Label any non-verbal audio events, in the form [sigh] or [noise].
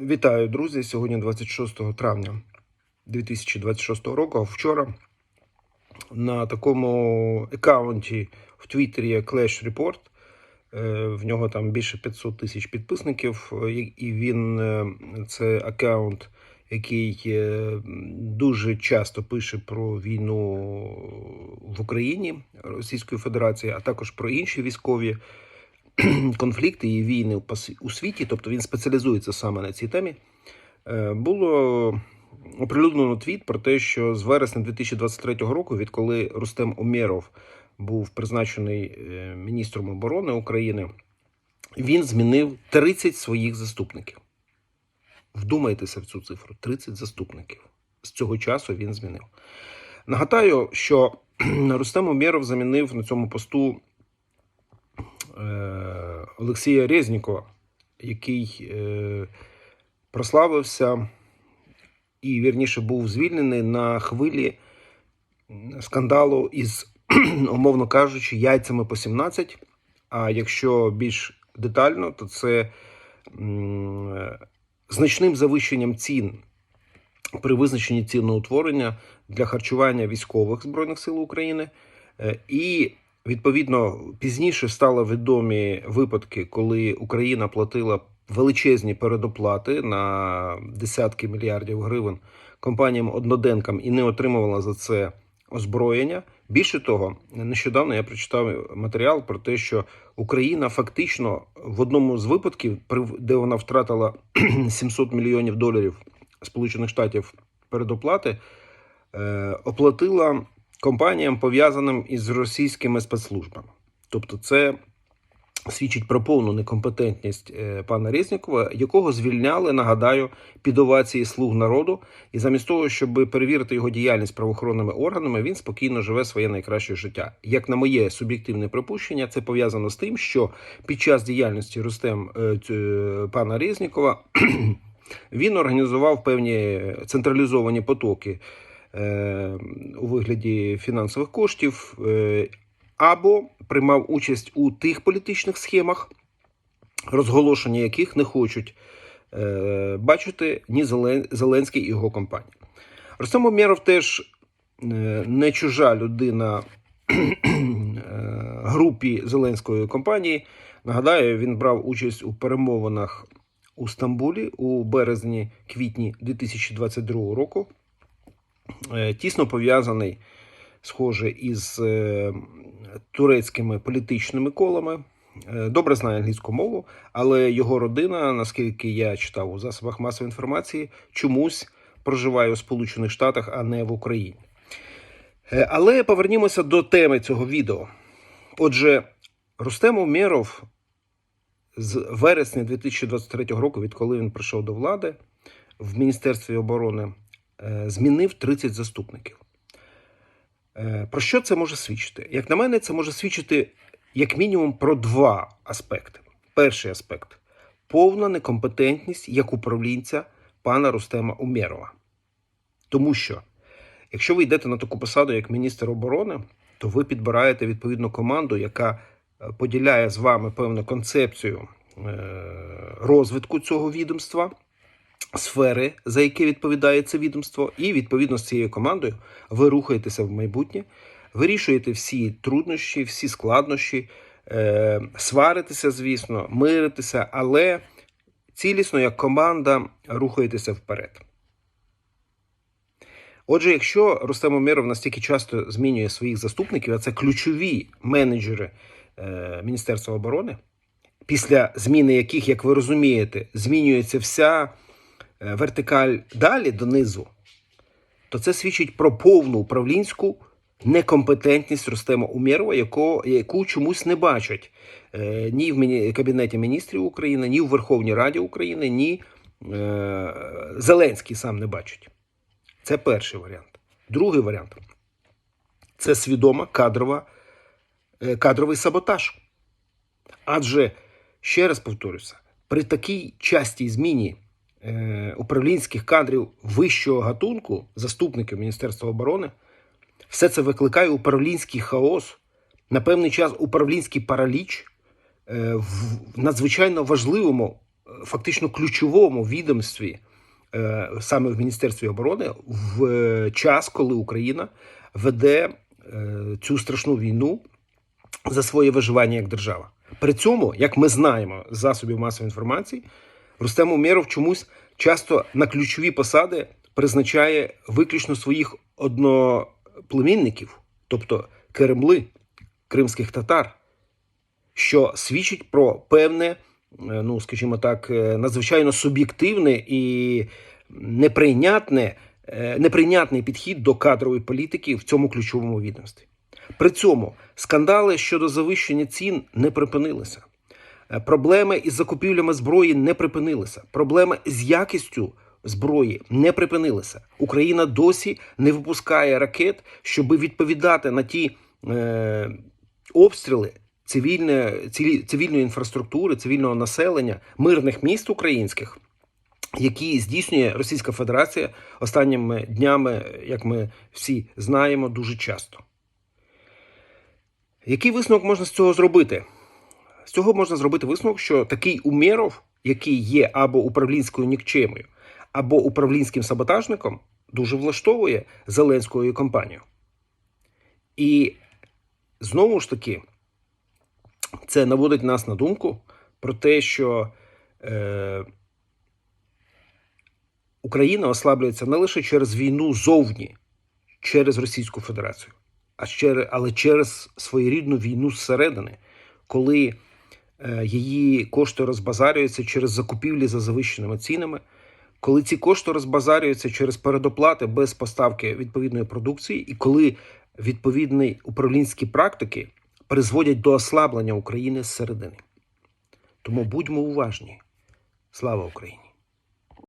Вітаю, друзі! Сьогодні 26 травня 2026 року. А Вчора на такому аккаунті в Твіттері як Clash Report. е, В нього там більше 500 тисяч підписників, е, і- він е, це аккаунт, який дуже часто пише про війну в Україні Російської Федерації, а також про інші військові [clears throat] конфлікти і війни у світі, тобто він спеціалізується саме на цій темі. Е, Було оприлюднено твіт про те, що з вересня 2023 року, відколи Рустем Умєров був призначений е, міністром оборони України, він змінив 30 своїх заступників. Вдумайтеся в цю цифру: 30 заступників. З цього часу він змінив. Нагадаю, що [clears throat] Рустем Умєров замінив на цьому посту Олексія Резнікова, який е, прославився і вірніше був звільнений на хвилі скандалу із, [clears throat] умовно кажучи, яйцями по 17. А якщо більш детально, то це е, значним завищенням цін при визначенні ціноутворення для харчування військових збройних сил України. Е, І відповідно пізніше стало відомі випадки, коли Україна платила величезні передоплати на десятки мільярдів гривень компаніям одноденкам і не отримувала за це озброєння. Більше того, нещодавно я прочитав матеріал про те, що Україна фактично в одному з випадків, де вона втратила [clears throat] 700 мільйонів доларів Сполучених Штатів передоплати, е, оплатила компаніям, пов'язаним із російськими спецслужбами. Тобто, це свідчить про повну некомпетентність е, пана Резнікова, якого звільняли, нагадаю, під овації слуг народу. І замість того, щоб перевірити його діяльність правоохоронними органами, він спокійно живе своє найкраще життя. Як на моє суб'єктивне припущення, це пов'язано з тим, що під час діяльності Рустем е, е, пана Резнікова [clears throat] він організував певні централізовані потоки у вигляді фінансових коштів, е, або приймав участь у тих політичних схемах, розголошення яких не хочуть е, бачити ні Зеленський і його компанія. Рустем Умєров теж е, не чужа людина е, групі Зеленської компанії. Нагадаю, він брав участь у перемовинах у Стамбулі у березні-квітні 2022 року. Е, Тісно пов'язаний, схоже, із е, турецькими політичними колами. Е, Добре знає англійську мову, але його родина, наскільки я читав у засобах масової інформації, чомусь проживає у Сполучених Штатах, а не в Україні. Але повернімося до теми цього відео. Отже, Рустем Умєров з вересня 2023 року, відколи він прийшов до влади в Міністерстві оборони, змінив 30 заступників. Е, Про що це може свідчити? Як на мене, це може свідчити як мінімум про два аспекти. Перший аспект повна некомпетентність як управлінця пана Рустема Умєрова. Тому що, якщо ви йдете на таку посаду, як міністр оборони, то ви підбираєте відповідну команду, яка е, поділяє з вами певну концепцію е, розвитку цього відомства, сфери, за які відповідає це відомство, і відповідно з цією командою ви рухаєтеся в майбутнє, вирішуєте всі труднощі, всі складнощі, е, сваритеся, звісно, миритеся, але цілісно як команда рухаєтеся вперед. Отже, якщо Рустем Умєров настільки часто змінює своїх заступників, а це ключові менеджери е, Міністерства оборони, після зміни яких, як ви розумієте, змінюється вся вертикаль далі донизу, то це свідчить про повну управлінську некомпетентність Рустема Умєрова, яко, яку чомусь не бачать е, ні в Кабінеті міністрів України, ні в Верховній Раді України, ні е, Зеленський сам не бачить. Це перший варіант. Другий варіант це свідома кадрова, е, кадровий саботаж. Адже, ще раз повторюся, при такій частій зміні е, управлінських кадрів вищого гатунку, заступників Міністерства оборони, все це викликає управлінський хаос, на певний час управлінський параліч е, в надзвичайно важливому фактично ключовому відомстві, е, саме в Міністерстві оборони, в е, час, коли Україна веде е, цю страшну війну за своє виживання як держава. При цьому, як ми знаємо з засобів масової інформації, Рустем Умєров чомусь часто на ключові посади призначає виключно своїх одноплемінників, тобто Керемли, кримських татар, що свідчить про певне, е, ну скажімо так, е, надзвичайно суб'єктивне і неприйнятне, е, неприйнятний підхід до кадрової політики в цьому ключовому відомстві. При цьому скандали щодо завищення цін не припинилися. Е, Проблеми із закупівлями зброї не припинилися. Проблеми з якістю зброї не припинилися. Україна досі не випускає ракет, щоб відповідати на ті е, обстріли цивільне, циві- цивільної інфраструктури, цивільного населення, мирних міст українських, які здійснює Російська Федерація останніми днями, як ми всі знаємо, дуже часто. Який висновок можна з цього зробити? З цього можна зробити висновок, що такий Умєров, який є або управлінською нікчемою, або управлінським саботажником, дуже влаштовує Зеленську і компанію. І знову ж таки, це наводить нас на думку про те, що е, Україна ослаблюється не лише через війну зовні, через Російську Федерацію, а через, але через своєрідну війну зсередини, коли її кошти розбазарюються через закупівлі за завищеними цінами, коли ці кошти розбазарюються через передоплати без поставки відповідної продукції, і коли відповідні управлінські практики призводять до ослаблення України зсередини. Тому будьмо уважні. Слава Україні!